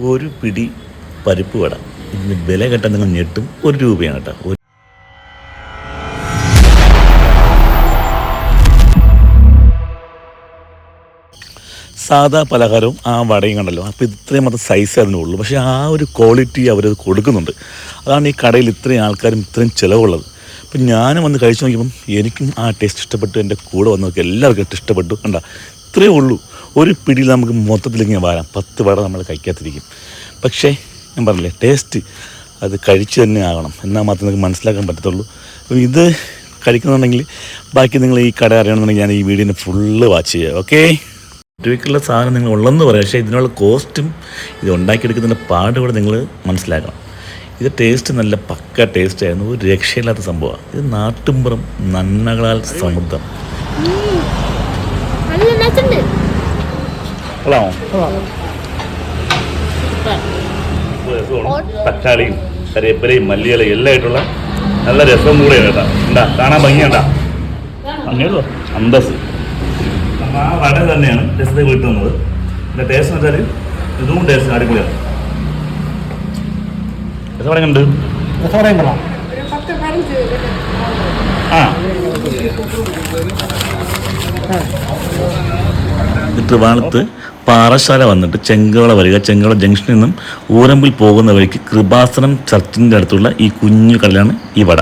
ഒരു പിടി പരിപ്പ് വട. ഇതിന് വില കേട്ടാൽ നിങ്ങൾ ഞെട്ടും. ഒരു രൂപയാണ് കേട്ടോ. സാധാ പലഹാരവും ആ വടയും കണ്ടല്ലോ. അപ്പോൾ ഇത്രയും മാത്രം സൈസ് അതിനുള്ളൂ പക്ഷേ ആ ഒരു ക്വാളിറ്റി അവരത് കൊടുക്കുന്നുണ്ട്. അതാണ് ഈ കടയിൽ ഇത്രയും ആൾക്കാരും ഇത്രയും ചിലവുള്ളത്. അപ്പം ഞാനും വന്ന് കഴിച്ചു നോക്കിയപ്പം എനിക്കും ആ ടേസ്റ്റ് ഇഷ്ടപ്പെട്ടു. എന്റെ കൂടെ വന്നവർക്ക് എല്ലാവർക്കും ഇഷ്ടപ്പെട്ടു. കണ്ട ഇത്രയേ ഉള്ളൂ. ഒരു പിടിയിൽ നമുക്ക് മൊത്തത്തിൽ ഇങ്ങനെ വരാം. പത്ത് വട നമ്മൾ കഴിക്കാത്തിരിക്കും പക്ഷേ ഞാൻ പറഞ്ഞില്ലേ ടേസ്റ്റ് അത് കഴിച്ച് തന്നെ ആകണം. എന്നാൽ മാത്രമേ നിങ്ങൾക്ക് മനസ്സിലാക്കാൻ പറ്റത്തുള്ളൂ. ഇത് കഴിക്കുന്നുണ്ടെങ്കിൽ ബാക്കി നിങ്ങൾ ഈ കട അറിയണമെന്നുണ്ടെങ്കിൽ ഞാൻ ഈ വീഡിയോനെ ഫുള്ള് വാച്ച് ചെയ്യുക ഓക്കേ ഒറ്റയ്ക്കുള്ള സാധനം നിങ്ങൾ ഉള്ളെന്ന് പറയാം. പക്ഷേ ഇതിനുള്ള കോസ്റ്റും ഇത് ഉണ്ടാക്കിയെടുക്കുന്നതിന്റെ പാട് കൂടെ നിങ്ങൾ മനസ്സിലാക്കണം. ഇത് ടേസ്റ്റ് നല്ല പക്ക ടേസ്റ്റ് ആയിരുന്നു. ഒരു രക്ഷയില്ലാത്ത സംഭവമാണ്. ഇത് നാട്ടുമ്പുറം നന്മകളാൽ സമുദ്രം. തക്കാളിയും കറിവേപ്പിലയും മല്ലിയിലയും എല്ലാം ആയിട്ടുള്ള നല്ല രസം കൂടെയാണ് കേട്ടാ. എന്താ കാണാൻ ഭംഗിയുണ്ടാ? അങ്ങനെയുള്ളൂ അന്തസ്. ആ വട തന്നെയാണ് രസത്തെ വീട്ടിൽ വന്നത്. എന്റെ ടേസ്റ്റ് എന്ന് വെച്ചാൽ ഇതും ടേസ്റ്റ് അടിപൊളിയാണ്. രസം പറയുന്നുണ്ട്? രസം കൊള്ളാം ആ. ട്രിവാണത്ത് പാറശാല വന്നിട്ട് ചെങ്കോള വരിക ചെങ്കോള ജംഗ്ഷനിൽ നിന്നും ഊരമ്പിൽ പോകുന്ന വഴിക്ക് കൃപാസനം ചർച്ചിന്റെ അടുത്തുള്ള ഈ കുഞ്ഞു കടലാണ് ഈ വട.